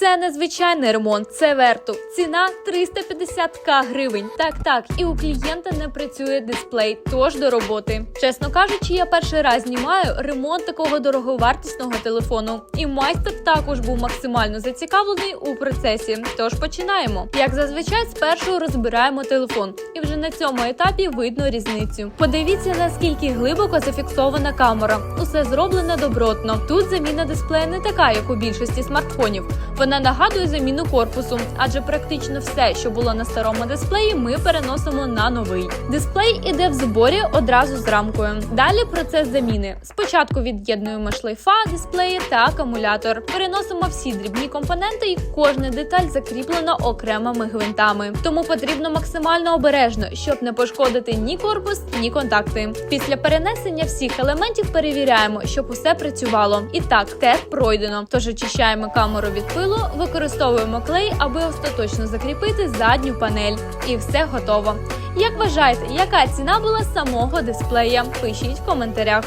Це незвичайний ремонт, це верту. Ціна 350к гривень. Так, так, і у клієнта не працює дисплей, тож до роботи. Чесно кажучи, я перший раз знімаю ремонт такого дороговартісного телефону. І майстер також був максимально зацікавлений у процесі. Тож починаємо. Як зазвичай, спершу розбираємо телефон, і вже на цьому етапі видно різницю. Подивіться, наскільки глибоко зафіксована камера. Усе зроблено добротно. Тут заміна дисплея не така, як у більшості смартфонів. Вона нагадує заміну корпусу, адже практично все, що було на старому дисплеї, ми переносимо на новий. Дисплей іде в зборі одразу з рамкою. Далі процес заміни. Спочатку від'єднуємо шлейфа, дисплеї та акумулятор. Переносимо всі дрібні компоненти, і кожна деталь закріплена окремими гвинтами. Тому потрібно максимально обережно, щоб не пошкодити ні корпус, ні контакти. Після перенесення всіх елементів перевіряємо, щоб усе працювало. І так, тест пройдено. Тож очищаємо камеру від пилу, використовуємо клей, аби остаточно закріпити задню панель. І все готово. Як вважаєте, яка ціна була самого дисплея? Пишіть в коментарях.